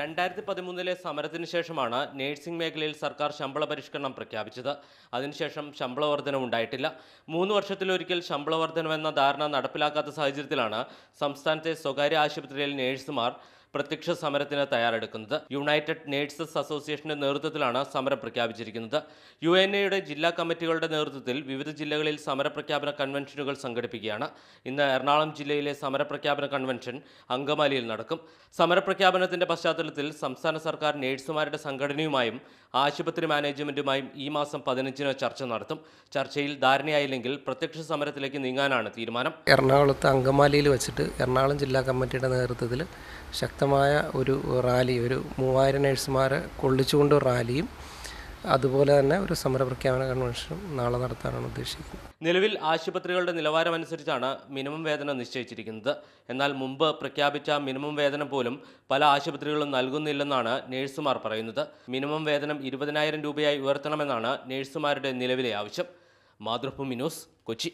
രണ്ടായിരത്തി പതിമൂന്നിലെ സമരത്തിന് ശേഷമാണ് നഴ്സിംഗ് മേഖലയിൽ സർക്കാർ ശമ്പള പരിഷ്കരണം പ്രഖ്യാപിച്ചത്. അതിനുശേഷം ശമ്പള വർധന ഉണ്ടായിട്ടില്ല. മൂന്ന് വർഷത്തിലൊരിക്കൽ ശമ്പള വർധനമെന്ന ധാരണ നടപ്പിലാക്കാത്ത സാഹചര്യത്തിലാണ് സംസ്ഥാനത്തെ സ്വകാര്യ ആശുപത്രിയിൽ നേഴ്സുമാർ പ്രത്യക്ഷ സമരത്തിന് തയ്യാറെടുക്കുന്നത്. യുണൈറ്റഡ് നേഴ്സസ് അസോസിയേഷന്റെ നേതൃത്വത്തിലാണ് സമരം പ്രഖ്യാപിച്ചിരിക്കുന്നത്. യു എൻ എയുടെ ജില്ലാ കമ്മിറ്റികളുടെ നേതൃത്വത്തിൽ വിവിധ ജില്ലകളിൽ സമരപ്രഖ്യാപന കൺവെൻഷനുകൾ സംഘടിപ്പിക്കുകയാണ്. ഇന്ന് എറണാകുളം ജില്ലയിലെ സമരപ്രഖ്യാപന കൺവെൻഷൻ അങ്കമാലിയിൽ നടക്കും. സമരപ്രഖ്യാപനത്തിന്റെ പശ്ചാത്തലത്തിൽ സംസ്ഥാന സർക്കാർ നേഴ്സുമാരുടെ സംഘടനയുമായും ആശുപത്രി മാനേജ്മെന്റുമായും ഈ മാസം പതിനഞ്ചിന് ചർച്ച നടത്തും. ചർച്ചയിൽ ധാരണയായില്ലെങ്കിൽ പ്രത്യക്ഷ സമരത്തിലേക്ക് നീങ്ങാനാണ് തീരുമാനം. എറണാകുളത്ത് അങ്കമാലിയിൽ വെച്ചിട്ട് എറണാകുളം ജില്ലാ കമ്മിറ്റിയുടെ നേതൃത്വത്തിൽ ശക്തമായ ഒരു റാലി ഒരു മൂവായിരം നഴ്സുമാരെ കൊള്ളിച്ചുകൊണ്ട് റാലിയും അതുപോലെ തന്നെ ഒരു സമരപ്രഖ്യാപന കൺവെൻഷനും നാളെ നടത്താനാണ് ഉദ്ദേശിക്കുന്നത്. നിലവിൽ ആശുപത്രികളുടെ നിലവാരം അനുസരിച്ചാണ് മിനിമം വേതനം നിശ്ചയിച്ചിരിക്കുന്നത്. എന്നാൽ മുമ്പ് പ്രഖ്യാപിച്ച മിനിമം വേതനം പോലും പല ആശുപത്രികളും നൽകുന്നില്ലെന്നാണ് നേഴ്സുമാർ പറയുന്നത്. മിനിമം വേതനം ഇരുപതിനായിരം രൂപയായി ഉയർത്തണമെന്നാണ് നേഴ്സുമാരുടെ നിലവിലെ ആവശ്യം. മാതൃഭൂമി ന്യൂസ് കൊച്ചി.